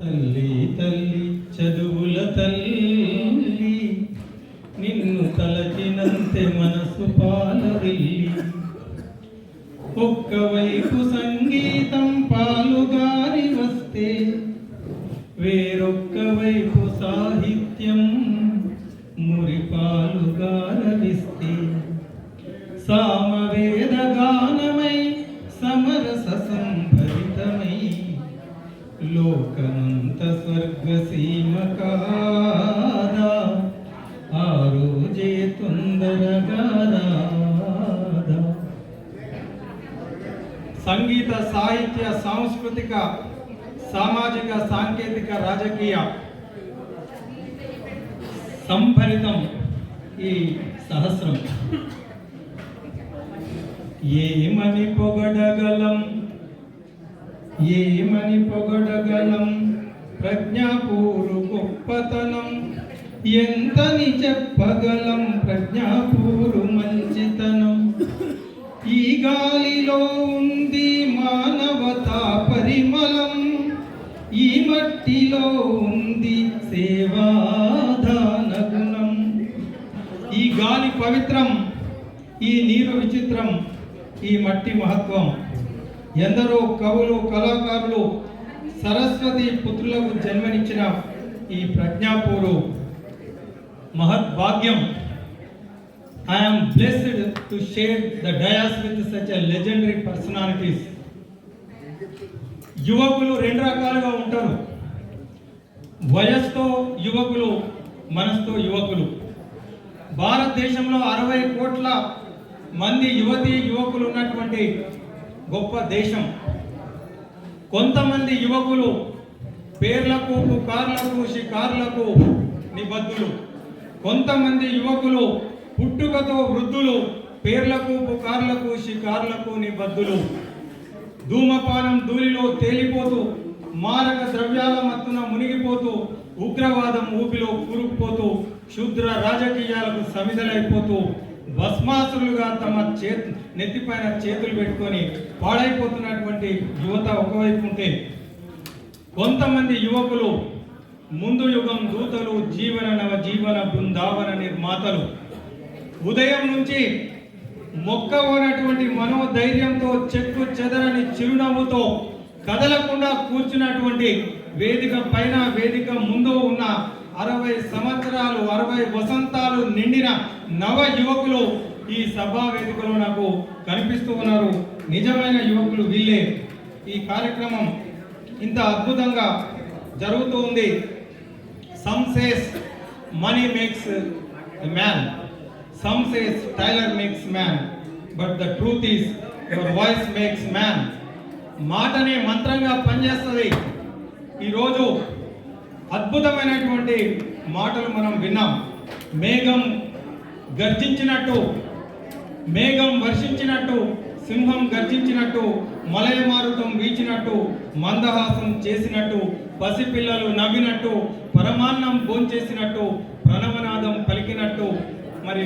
తల్లి తల్లి చదువుల తల్లి. నిన్ను తలచినంతే మనసు పాలరిల్లి. ఒక్కవైపు సంగీతం పాలుగారి వస్తే వేరొక్క వైపు సాహిత్యం స్వర్గసీమ కాదా ఆ రోజే తొందరగా సంగీత సాహిత్య సాంస్కృతిక సామాజిక సాంకేతిక రాజకీయ సంభరితం ఈ సహస్రం. ఏమని పొగడగలం? ఏమని పొగడగలం? ప్రజ్ఞాపూరు గొప్పతనం ఎంతని చెప్పగలం ప్రజ్ఞాపూరు మంచితనం ఈ గాలిలో ఉంది మానవతా పరిమళం. ఈ మట్టిలో ఉంది సేవాదాన గుణం. ఈ గాలి పవిత్రం ఈ నీరు విచిత్రం ఈ మట్టి మహత్వం. ఎందరో కవులు కళాకారులు సరస్వతి పుత్రులకు జన్మనిచ్చిన ఈ Pragnapur మహద్భాగ్యం. I'm blessed to share the dais with such a legendary personalities యువకులు రెండు రకాలుగా ఉంటారు. వయస్సుతో యువకులు మనసుతో యువకులు. భారతదేశంలో అరవై కోట్ల మంది యువతి యువకులు ఉన్నటువంటి గొప్ప దేశం. కొంతమంది యువకులు పేర్లకు పుకార్లకు షికార్లకు నిబద్ధులు. కొంతమంది యువకులు పుట్టుకతో వృద్ధులు పేర్లకు పుకార్లకు షికార్లకు నిబద్ధులు. ధూమపానం ధూళిలో తేలిపోతూ మారక ద్రవ్యాల మత్తున మునిగిపోతూ ఉగ్రవాదం ఊపిలో కూరుకుపోతూ క్షుద్ర రాజకీయాలకు సమిధలైపోతూ భస్మాసులుగా తమ చేతి నెత్తిపైన చేతులు పెట్టుకొని పాడైపోతున్నటువంటి యువత ఒకవైపు ఉంటే కొంతమంది యువకులు ముందు యుగం దూతలు జీవన నవ జీవన బృందావన నిర్మాతలు. ఉదయం నుంచి మొక్క ఉన్నటువంటి మనోధైర్యంతో చెక్కు చెదరని చిరునవ్వుతో కదలకుండా కూర్చున్నటువంటి వేదిక పైన వేదిక ముందు ఉన్న అరవై సంవత్సరాలు అరవై వసంతాలు నిండిన నవ యువకులు ఈ సభా వేదికలో నాకు కనిపిస్తూ ఉన్నారు. నిజమైన యువకులు వీళ్ళే. ఈ కార్యక్రమం ఇంత అద్భుతంగా జరుగుతూ ఉంది. Some says money makes man some says tailor makes man but the truth is your voice makes man మాటనే మంత్రంగా పనిచేస్తుంది. ఈరోజు అద్భుతమైనటువంటి మాటలు మనం విన్నాం. మేఘం గర్జించినట్టు మేఘం వర్షించినట్టు సింహం గర్జించినట్టు మలయమారుతం వీచినట్టు మందహాసం చేసినట్టు పసిపిల్లలు నవ్వినట్టు పరమాన్నం భోంచేసినట్టు ప్రణవనాదం పలికినట్టు మరి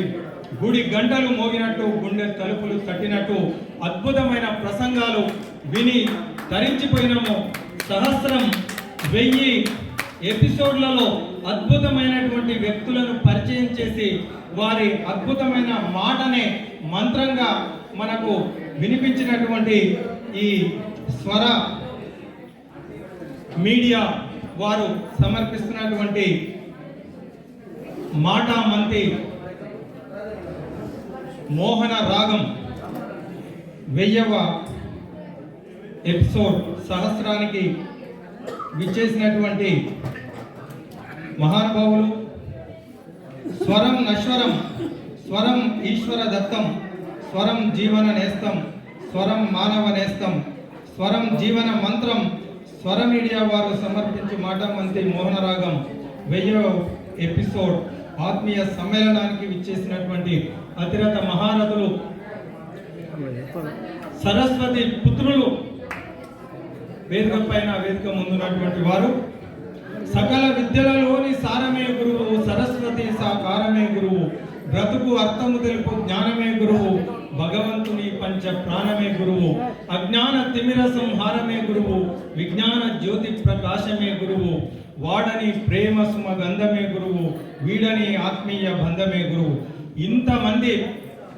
గుడి గంటలు మోగినట్టు గుండె తలుపులు తట్టినట్టు అద్భుతమైన ప్రసంగాలు విని తరించిపోయినాము. సహస్రం వెయ్యి ఎపిసోడ్లలో అద్భుతమైనటువంటి వ్యక్తులను పరిచయం చేసి వారి అద్భుతమైన మాటనే మంత్రంగా మనకు వినిపించినటువంటి ఈ స్వర మీడియా వారు సమర్పిస్తున్నటువంటి మాటామంతి మోహన రాగం వెయ్యవ ఎపిసోడ్ సహస్రానికి విచ్చేసినటువంటి మహానుభావులు స్వరం నశ్వరం స్వరం ఈశ్వర దత్తం స్వరం జీవన నేస్తం స్వరం మానవ నేస్తం స్వరం జీవన మంత్రం స్వర మీడియా వారు సమర్పించి మాట మంత్రి మోహనరాగం వెయ్యో ఎపిసోడ్ ఆత్మీయ సమ్మేళనానికి విచ్చేసినటువంటి అతిరథ మహారథులు సరస్వతి పుత్రులు వేదిక పైన వేదిక ముందున్నటువంటి వారు. సకల విద్యలలోని సారమే గురువు సరస్వతి సాకారమే గురువు. బ్రతుకు అర్థము తెలుపు జ్ఞానమే గురువు. భగవంతుని పంచ ప్రాణమే గురువు. అజ్ఞాన తిమిర సంహారమే గురువు. విజ్ఞాన జ్యోతి ప్రకాశమే గురువు. వాడని ప్రేమ సుమ గంధమే గురువు. వీడని ఆత్మీయ బంధమే గురువు. ఇంతమంది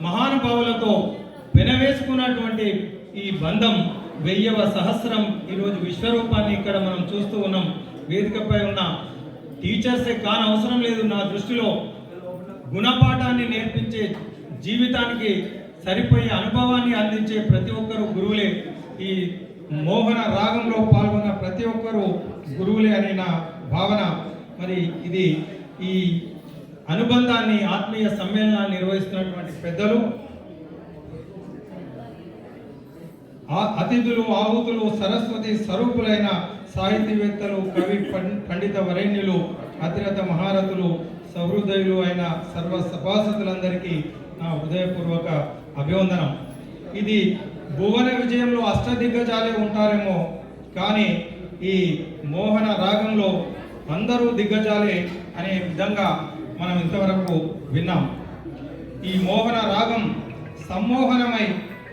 మహానుభావులతో పెనవేసుకున్నటువంటి ఈ బంధం వెయ్యవ సహస్రం ఈరోజు విశ్వరూపాన్ని ఇక్కడ మనం చూస్తూ ఉన్నాం. వేదికపై ఉన్న టీచర్సే కాని అవసరం లేదు నా దృష్టిలో. గుణపాఠాన్ని నేర్పించే జీవితానికి సరిపోయే అనుభవాన్ని అందించే ప్రతి ఒక్కరు గురువులే. ఈ మోహన రాగంలో పాల్గొన్న ప్రతి ఒక్కరూ గురువులే అనే నా భావన. మరి ఇది ఈ అనుబంధాన్ని ఆత్మీయ సమ్మేళనాన్ని నిర్వహిస్తున్నటువంటి పెద్దలు ఆ- అతిథులు ఆహుతులు సరస్వతి స్వరూపులైన సాహితీవేత్తలు కవి పండిత వరేణ్యులు అతిరథ మహారథులు సహృదయులు అయిన సర్వ సభాసదులందరికీ నా హృదయపూర్వక అభివందనం. ఇది భువన విజయంలో అష్టదిగ్గజాలే ఉంటారేమో కానీ ఈ మోహన రాగంలో అందరూ దిగ్గజాలే అనే విధంగా మనం ఇంతవరకు విన్నాం. ఈ మోహన రాగం సమ్మోహనమై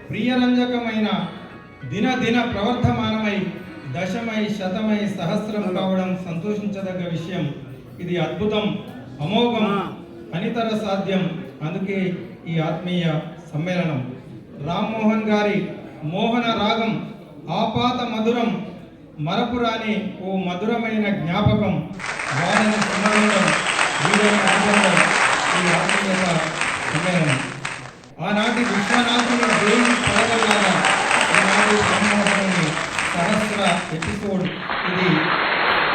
ప్రియరంజకమైన దిన దిన ప్రవర్ధమానమై దశమై శతమై సహస్రం కావడం సంతోషించదగ్గ విషయం. ఇది అద్భుతం అమోఘం అనితర సాధ్యం. అందుకే ఈ ఆత్మీయ సమ్మేళనం. రామ్మోహన్ గారి మోహన రాగం ఆపాత మధురం మరపురాని ఓ మధురమైన జ్ఞాపకం. వారిని అనుబంధం. ఈ ఆత్మీయత సమ్మేళనం. ఆనాటి విశ్వనాథుల దేవుని పడగల్లాగా ఈనాడు రామ్మోహనుని సహస్ర ఎపిసోడ్ ఇది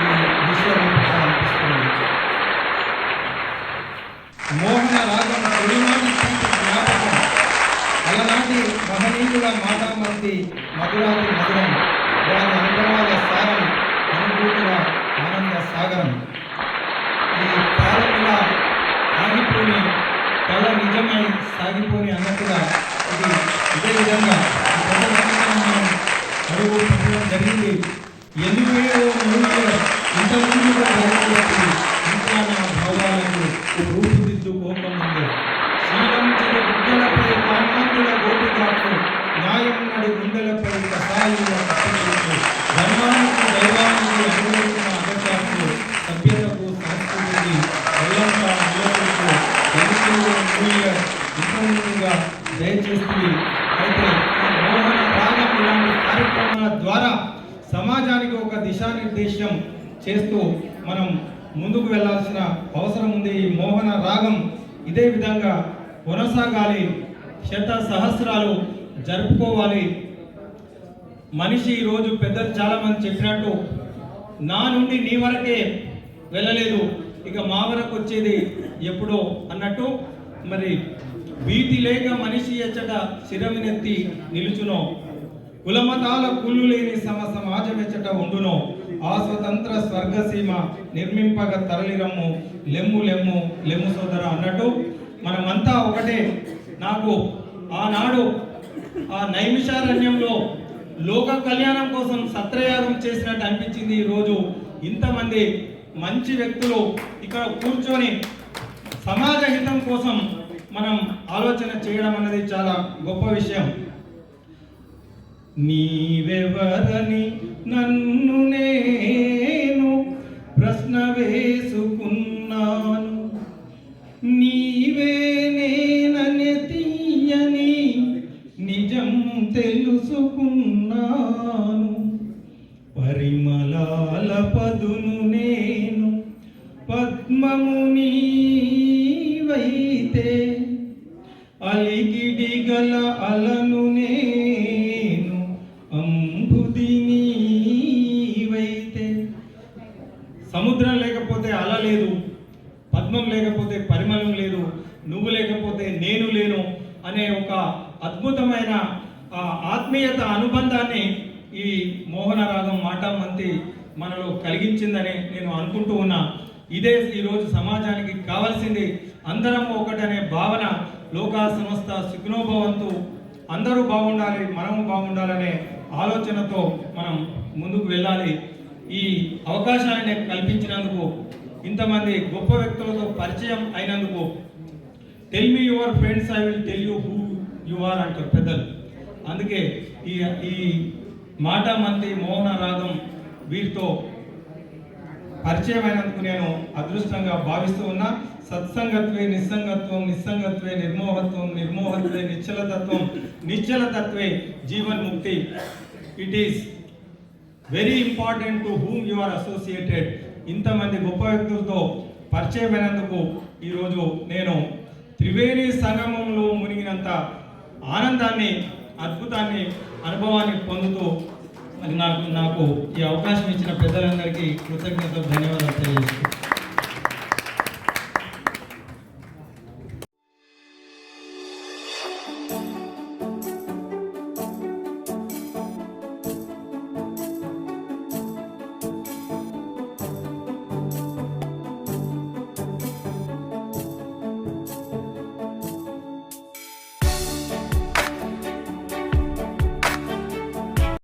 ఈ విశ్వరూపంగా అనిపిస్తుంది. మోహన రాగం జ్ఞాపకం. అలనాటి మహనీయుల మాటామంతి మధురాతి మధురం. దాని అనుభవాల సారం అనుభూతుల ఆనంద సాగరం. ఈ కాలం ఇలా ఆగిపోని కళ నిజమై సాగిపోని అన్నట్టుగా ఇది ఇదే విధంగా ఎన్నివేయో మూడు ఇంతకుముందు ఇంకా నా భావాలకు రూపుదిద్దుకోకముందు శ్రీరంచుడు గుడ్డలపై కామాంతుల గోపికాకు న్యాయం గుండెలపై దిశానిర్దేశం చేస్తూ మనం ముందుకు వెళ్ళాల్సిన అవసరం ఉంది. ఈ మోహన రాగం ఇదే విధంగా కొనసాగాలి. శత సహస్రాలు జరుపుకోవాలి. మనిషి ఈరోజు పెద్దలు చాలామంది చెప్పినట్టు నా నుండి నీ వరకే వెళ్ళలేదు. ఇక మా వరకు వచ్చేది ఎప్పుడో అన్నట్టు మరి భీతి లేక మనిషి ఎచ్చట శిరమినెత్తి నిలుచునో కులమతాల కుళ్ళు లేని సమ సమాజమెచ్చట ఉండును ఉండునో. ఆ స్వతంత్ర స్వర్గసీమ నిర్మింపగ తరలిరమ్ము. లెమ్ము లెమ్ము లెమ్ము సోదర అన్నట్టు మనమంతా ఒకటే. నాకు ఆనాడు ఆ నైమిషారణ్యంలో లోక కళ్యాణం కోసం సత్రయాగం చేసినట్టు అనిపించింది ఈ రోజు. ఇంతమంది మంచి వ్యక్తులు ఇక్కడ కూర్చొని సమాజ హితం కోసం మనం ఆలోచన చేయడం అన్నది చాలా గొప్ప విషయం. నీవెవరని నన్ను నేను ప్రశ్న పద్మం లేకపోతే పరిమళం లేదు నువ్వు లేకపోతే నేను లేను అనే ఒక అద్భుతమైన ఆత్మీయత అనుబంధాన్ని ఈ మోహన రాగం మాటామంతి మనలో కలిగించిందని నేను అనుకుంటూ ఉన్నా. ఇదే ఈరోజు సమాజానికి కావాల్సింది. అందరం ఒకటనే భావన లోకా సంస్థ సుఖనోభవంతు. అందరూ బాగుండాలి మనము బాగుండాలనే ఆలోచనతో మనం ముందుకు వెళ్ళాలి. ఈ అవకాశాన్ని కల్పించినందుకు ఇంతమంది గొప్ప వ్యక్తులతో పరిచయం అయినందుకు tell me your friends I will tell you who you are అంటారు పెద్దలు. అందుకే ఈ ఈ మాట మంది మోహన రాగం వీరితో అయినందుకు నేను అదృష్టంగా భావిస్తూ ఉన్నా. సత్సంగత్వే నిస్సంగత్వం నిస్సంగత్వే నిర్మోహత్వం నిర్మోహత్వే నిశ్చలతత్వం నిశ్చలతత్వే జీవన్ముక్తి it is very important to whom you are associated ఇంతమంది గొప్ప వ్యక్తులతో పరిచయమైనందుకు ఈరోజు నేను త్రివేణి సంగమంలో మునిగినంత ఆనందాన్ని అద్భుతాన్ని అనుభవాన్ని పొందుతూ మరి నాకు నాకు ఈ అవకాశం ఇచ్చిన పెద్దలందరికీ కృతజ్ఞతలు ధన్యవాదాలు తెలియజేస్తున్నాను.